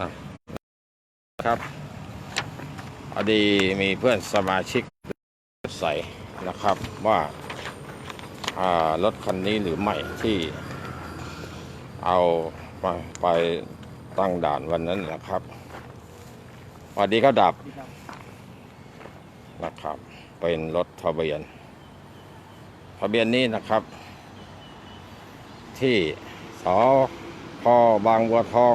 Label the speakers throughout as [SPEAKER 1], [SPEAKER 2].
[SPEAKER 1] อะครับอดีมีเพื่อนสมาชิกใส่นะครับว่าอ่ารถคันนี้หรือไม่ที่เอาไปไปตั้งด่านวันนั้นนะครับสวัสดีครับดับนะครับ เป็นรถทะเบียน ทะเบียนนี้นะครับ ที่สพบางบัวทอง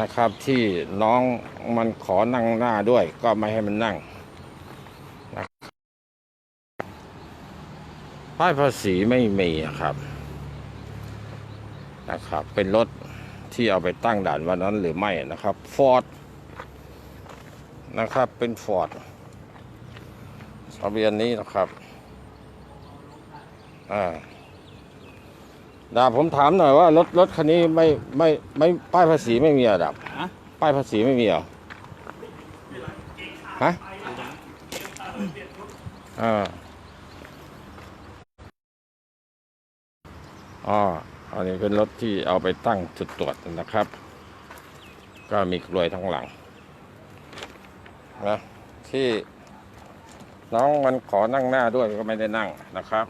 [SPEAKER 1] นะครับ ที่น้องมันขอนั่งหน้าด้วย ก็ไม่ให้มันนั่งนะครับป้ายภาษีไม่มีอะครับนะครับ เป็นรถที่เอาไปตั้งด่านวันนั้นหรือไม่นะครับฟอร์ดนะครับเป็นฟอร์ดทะเบียนนี้นะครับอ่า ดาบผมถามหน่อยว่ารถรถคันนี้ไม่ไม่ไม่ป้ายภาษีไม่มีเหรอะดับ
[SPEAKER 2] ฮะ
[SPEAKER 1] ป้ายภาษีไม่มีเหรอฮะอ่าอ๋ออันนี้เป็นรถที่เอาไปตั้งจุดตรวจนะครับ ก็มีกลวยทั้งหลังนะที่น้องมันขอนั่งหน้าด้วยก็ไม่ได้นั่งนะครับ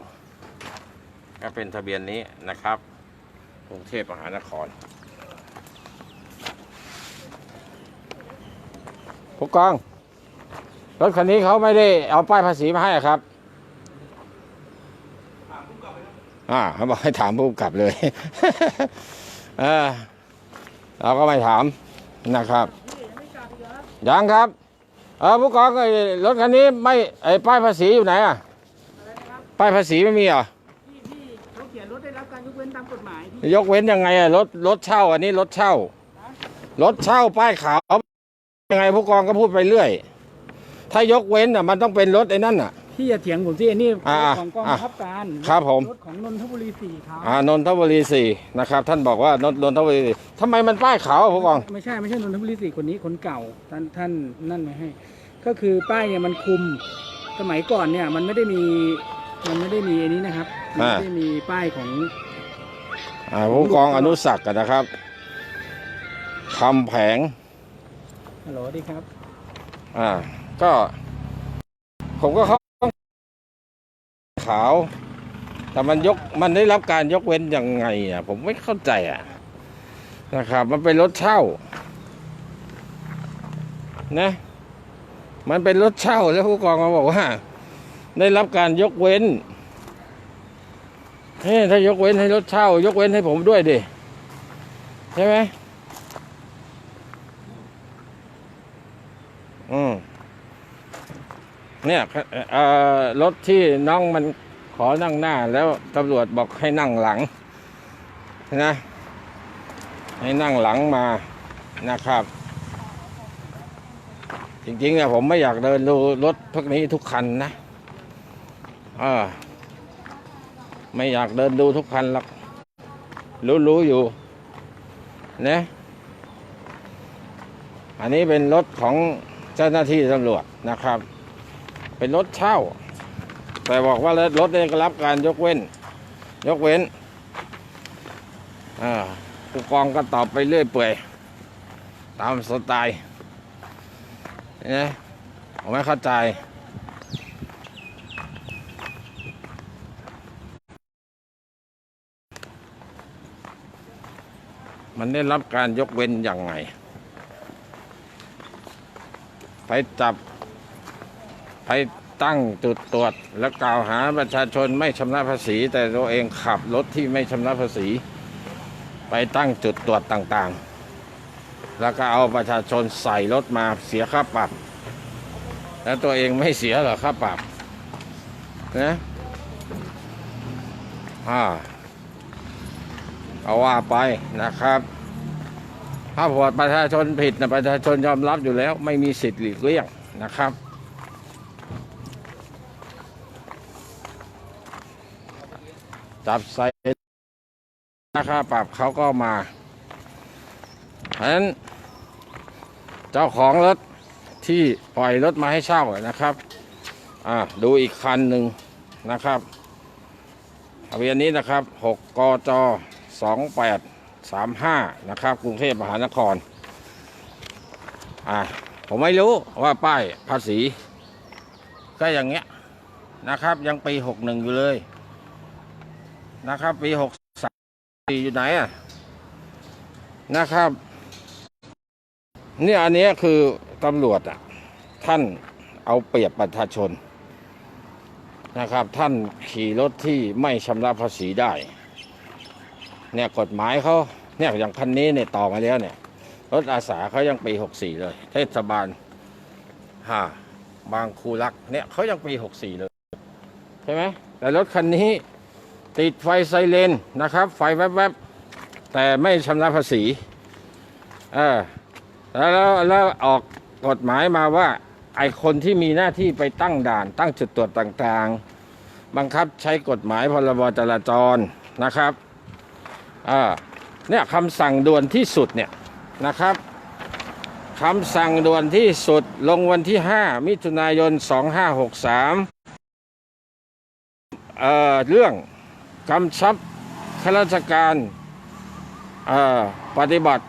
[SPEAKER 1] ก็เป็นทะเบียนนี้นะครับกรุงเทพมหานครผู้กอง รถคันนี้เขาไม่ได้เอาป้ายภาษีมาให้ครับอ่าเขาบอกให้ถามผู้กำกับเลย เออเราก็ไม่ถามนะครับ ยังครับ เออผู้กองรถคันนี้ไม่ไอ้ป้ายภาษีอยู่ไหนอะ ป้ายภาษีไม่มีเหรอ
[SPEAKER 2] นตามกฎหมายที่
[SPEAKER 1] ยกเว้นยังไงอะรถรถเช่า อันนี้รถเช่ารถเช่าป้ายขาวยังไงผู้กองก็พูดไปเรื่อย ถ้ายกเว้นอะมันต้องเป็นรถไอ้นั่นอะ
[SPEAKER 2] ที่จะเถียงผมที่นี่
[SPEAKER 1] อ่า
[SPEAKER 2] รถของกองบังคับการ
[SPEAKER 1] ครับผม
[SPEAKER 2] รถของนนทบุรีสี่เขา
[SPEAKER 1] อ่านนทบุรีสี่นะครับ ท่านบอกว่านนนนทบุรีสี่ทำไมมันป้ายขาวอะผู้กอง
[SPEAKER 2] ไม่ใช่ไม่ใช่นนทบุรีสี่คนนี้คนเก่าท่านท่านนั่นไม่ให้ ก็คือป้ายเนี่ยมันคุมสมัยก่อนเนี่ยมันไม่ได้มีมันไม่ได้มีอันนี้นะครับมันไม่ได้มีป้ายของ
[SPEAKER 1] อ่า ผู้กองอนุสักดิ์อะนะครับคำแผง
[SPEAKER 2] ฮัลโหลดีครับ
[SPEAKER 1] อ่า ก็ ผมก็เขาขาว แต่มันยกมันได้รับการยกเว้นยังไงอะ ผมไม่เข้าใจอะ นะครับ มันเป็นรถเช่า นะ มันเป็นรถเช่าแล้วผู้กองมาบอกว่า ได้รับการยกเว้น เฮ้ยถ้ายกเว้นให้รถเช่า ยกเว้นให้ผมด้วยดิใช่ไหมอืมเนี่ยรถที่น้องมันขอนั่งหน้า แล้วตำรวจบอกให้นั่งหลังนะให้นั่งหลังมานะครับ จริงๆเนี่ยผมไม่อยากเดินดูรถพวกนี้ทุกคันนะ เออ ไม่อยากเดินดูทุกคันหรอกรู้ๆอยู่นะอันนี้เป็นรถของเจ้าหน้าที่ตำรวจนะครับ เป็นรถเช่า แต่บอกว่ารถได้รับการยกเว้น ยกเว้นอ่าผู้กองก็ตอบไปเรื่อยเปื่อย ตามสไตล์เนี่ยผมไม่เข้าใจ มันได้รับการยกเว้นอยังไง ไปจับ ไปตั้งจุดตรวจ แล้วกล่าวหาประชาชนไม่ชำระภาษี แต่ตัวเองขับรถที่ไม่ชำระภาษี ไปตั้งจุดตรวจต่างๆ แล้วก็เอาประชาชนใส่รถมาเสียค่าปรับ แล้วตัวเองไม่เสียหรอค่าปรับนะอ่า เอาว่าไปนะครับถ้าพอประชาชนผิดนะประชาชนยอมรับอยู่แล้ว ไม่มีสิทธิ์หลีกเลี่ยงนะครับจับใส่ค่าปรับเขาก็มาเพราะฉะนั้น เจ้าของรถที่ปล่อยรถมาให้เช่านะครับ อ่าดูอีกคันหนึ่งนะครับทะเบียนนี้นะครับ 6กจ 28 35 นะครับ กรุงเทพมหานคร อ่า ผมไม่รู้ว่าป้ายภาษี ก็อย่างเงี้ยนะครับ ยังปี 61 อยู่เลย นะครับ ปี 63ปีอยู่ไหนอะ นะครับ เนี่ยอันนี้คือตำรวจอะ ท่านเอาเปรียบประชาชนนะครับท่านขี่รถที่ไม่ชำระภาษีได้ เนี่ยกฎหมายเขาเนี่ยอย่างคันนี้เนี่ยต่อมาแล้วเนี่ยรถอาสาเขายังปี 64 เลย เทศบาลฮ่าบางคูรักเนี่ยเขายังปี 64 เลย ใช่ไหมแต่รถคันนี้ติดไฟไซเรนนะครับ ไฟแวบๆ แต่ไม่ชำระภาษีเออแล้วแล้วแล้วออกกฎหมายมาว่า ไอคนที่มีหน้าที่ไปตั้งด่าน ตั้งจุดตรวจต่างๆ บังคับใช้กฎหมายพรบจราจรนะครับ อ่าเนี่ยคำสั่งด่วนที่สุดเนี่ยนะครับคำสั่งด่วนที่สุดลงวันที่ 5 มิถุนายน 2563เอ่อเรื่องกำชับข้าราชการเอ่อปฏิบัติ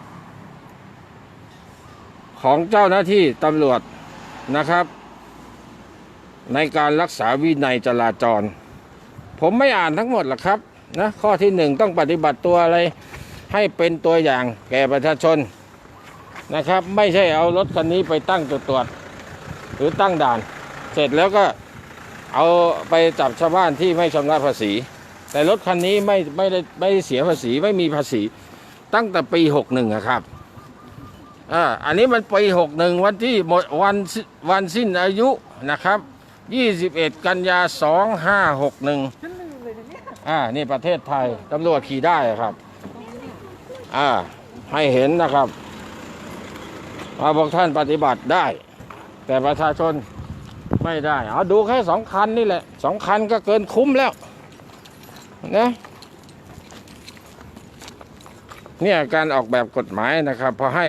[SPEAKER 1] ของเจ้าหน้าที่ตำรวจนะครับ ในการรักษาวินัยจราจร ผมไม่อ่านทั้งหมดหรอกครับ นะข้อที่หนึ่งต้องปฏิบัติตัวอะไรให้เป็นตัวอย่างแก่ประชาชนนะครับ ไม่ใช่เอารถคันนี้ไปตั้งจุดตรวจ หรือตั้งด่าน เสร็จแล้วก็เอาไปจับชาวบ้านที่ไม่ชำระภาษี แต่รถคันนี้ไม่ไม่ได้ไม่เสียภาษีไม่มีภาษี ตั้งแต่ปี61อะครับอ่าอันนี้มันปีหกหนึ่งวันที่หมดวันวันสิ้นอายุนะครับยี่สิบเอ็ดกันยาสองห้าหกหนึ่ง อ่านี่ประเทศไทยตำรวจขี่ได้ครับ อ่า ให้เห็นนะครับว่าพวกท่านปฏิบัติได้ แต่ประชาชนไม่ได้ เอาดูแค่สองคันนี่แหละสองคันก็เกินคุ้มแล้วนะเนี่ยการออกแบบกฎหมายนะครับพอให้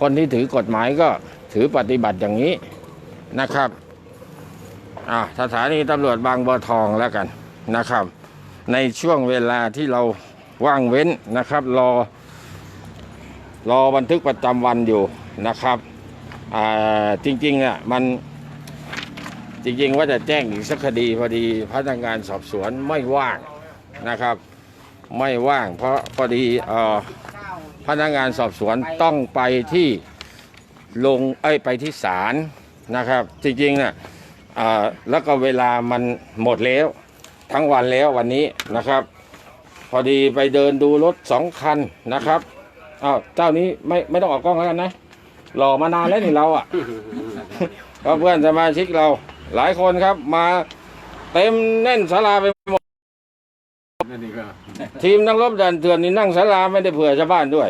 [SPEAKER 1] คนที่ถือกฎหมายก็ถือปฏิบัติอย่างนี้นะครับ อ่าสถานีตำรวจบางบัวทองแล้วกันนะครับ ในช่วงเวลาที่เราว่างเว้นนะครับ รอ รอบันทึกประจำวันอยู่นะครับอ่าจริงๆอะมันจริงๆว่าจะแจ้งอีกสักคดีพอดีพนักงานสอบสวนไม่ว่างนะครับ ไม่ว่าง เพราะพอดีเอ่อพนักงานสอบสวนต้องไปที่ลงเอ้ยไปที่ศาลนะครับ จริงๆน่ะ อ่าแล้วก็เวลามันหมดแล้ว ทั้งวันแล้ววันนี้นะครับ พอดีไปเดินดูรถสองคันนะครับอ้าวเจ้านี้ไม่ไม่ต้องออกกล้องแล้วกันนะหล่อมานานแล้วนี่เราอะ ก็เพื่อนสมาชิกเรา หลายคนครับมาเต็มแน่นศาลาไปหมด
[SPEAKER 3] นั่นนี่ก็
[SPEAKER 1] ทีมนักรบดันเถื่อนนี่นั่งศาลาไม่ได้เผื่อชาวบ้านด้วย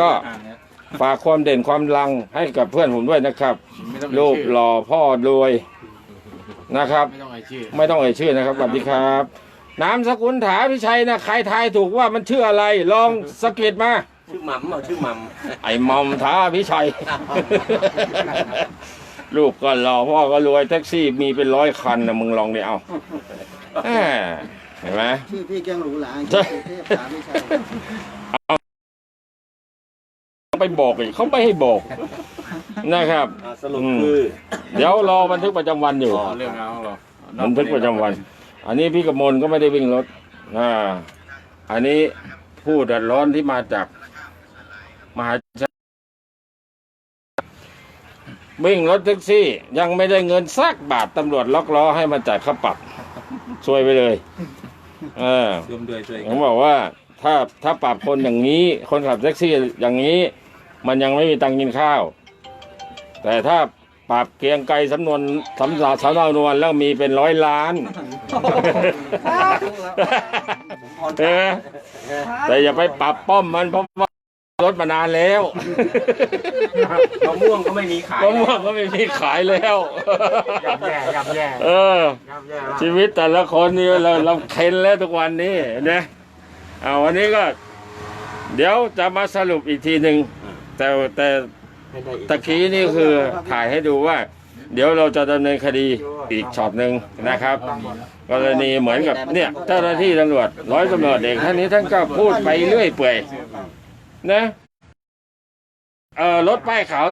[SPEAKER 1] ก็ ฝากความเด่นความลังให้กับเพื่อนผมด้วยนะครับ
[SPEAKER 3] ไม่ต้อง
[SPEAKER 1] รูปหล่อพ่อรวยนะครับ
[SPEAKER 3] ไม่ต้องไอชื่อ
[SPEAKER 1] ไม่ต้องเอ่ยชื่อนะครับสวัสดีครับ นามสกุลถาพิชัยนะใครทายถูกว่ามันชื่ออะไร ลองสะกิดมา
[SPEAKER 4] ชื่อหมัมเอาชื่อหมัม
[SPEAKER 1] ไอ้มอมท้าพิชัย ลูกก็หล่อพ่อก็รวยแท็กซี่มีเป็นร้อยคันนะมึงลองดิเอาแหม่เห็นไหม
[SPEAKER 5] ชื่อพี่แกงหรูหรา
[SPEAKER 1] ใช่
[SPEAKER 5] เทพสามไม่ใช่
[SPEAKER 1] ไป บอกอีกเขาไม่ให้บอกนะครับ
[SPEAKER 4] อ่าสรุป
[SPEAKER 1] อืม
[SPEAKER 4] คือ
[SPEAKER 1] เดี๋ยวรอบันทึกประจำวันอยู่
[SPEAKER 3] อ๋อเรื่องเอาเหรอ
[SPEAKER 1] บันทึกประจำวัน อันนี้พี่กมลก็ไม่ได้วิ่งรถอ่าอันนี้ผู้เดือดร้อนที่มาจากมหาชัยวิ่งรถแท็กซี่ ยังไม่ได้เงินสักบาทตำรวจล็อกล้อให้มาจ่ายค่าปรับช่วยไปเลยเออ
[SPEAKER 4] รวมด้วยช่วย
[SPEAKER 1] ผมบอกว่าถ้าถ้าปรับคนอย่างนี้ คนขับแท็กซี่อย่างนี้ มันยังไม่มีตังค์กินข้าว แต่ถ้าปรับเกรียงไกรสำนวนสำสาสำเนานวลแล้วมีเป็นร้อยล้านเออแต่อย่าไปปรับป้อมมันเพราะว่ารถมานานแล้ว
[SPEAKER 4] มะม่วงก็ไม่มีขาย
[SPEAKER 1] มะม่วงก็ไม่มีขายแล้ว
[SPEAKER 4] ยับแย่ยับแย่
[SPEAKER 1] เออ
[SPEAKER 4] ยับแย่มาก
[SPEAKER 1] ชีวิตแต่ละคนนี่เราเราเค้นแล้วทุกวันนี้นะเอาวันนี้ก็ เดี๋ยวจะมาสรุปอีกทีหนึ่ง แต่แต่
[SPEAKER 4] ไม่ได้อีก
[SPEAKER 1] ตะกี้นี่คือถ่ายให้ดูว่า เดี๋ยวเราจะดำเนินคดีอีกช็อตหนึ่งนะครับ กรณีเหมือนกับเนี่ยเจ้าหน้าที่ตำรวจร้อยตำรวจเอกท่านนี้ท่านก็พูดไปเรื่อยเปื่อยนะเอ่อรถป้ายขาว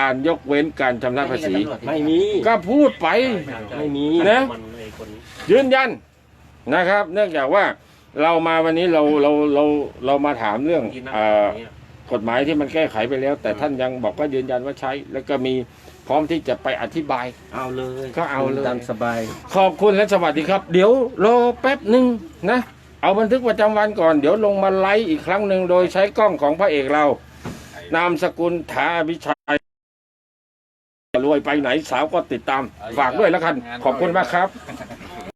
[SPEAKER 1] การยกเว้นการชำระภาษี
[SPEAKER 4] ไม่มี
[SPEAKER 1] ก็พูดไป
[SPEAKER 4] ไม่มี
[SPEAKER 1] นะ
[SPEAKER 4] มันไอ้คน
[SPEAKER 1] ยืนยันนะครับ เนื่องจากว่าเรามาวันนี้เราเราเราเรามาถามเรื่อง
[SPEAKER 4] ที่นั่ง
[SPEAKER 1] เอ่อ
[SPEAKER 4] เนี่ย
[SPEAKER 1] กฎหมายที่มันแก้ไขไปแล้ว แต่ท่านยังบอกว่ายืนยันว่าใช้ แล้วก็มีพร้อมที่จะไปอธิบาย
[SPEAKER 4] เอาเลย
[SPEAKER 1] ก็เอาเลย
[SPEAKER 4] ตามสบาย
[SPEAKER 1] ขอบคุณและสวัสดีครับ เดี๋ยวรอแป๊บหนึ่งนะ เอาบันทึกประจำวันก่อน เดี๋ยวลงมาไลฟ์อีกครั้งหนึ่งโดยใช้กล้องของพระเอกเรา นามสกุลถาวิชัยรวยไปไหนสาวก็ติดตาม ฝากด้วยแล้วกัน ขอบคุณมากครับ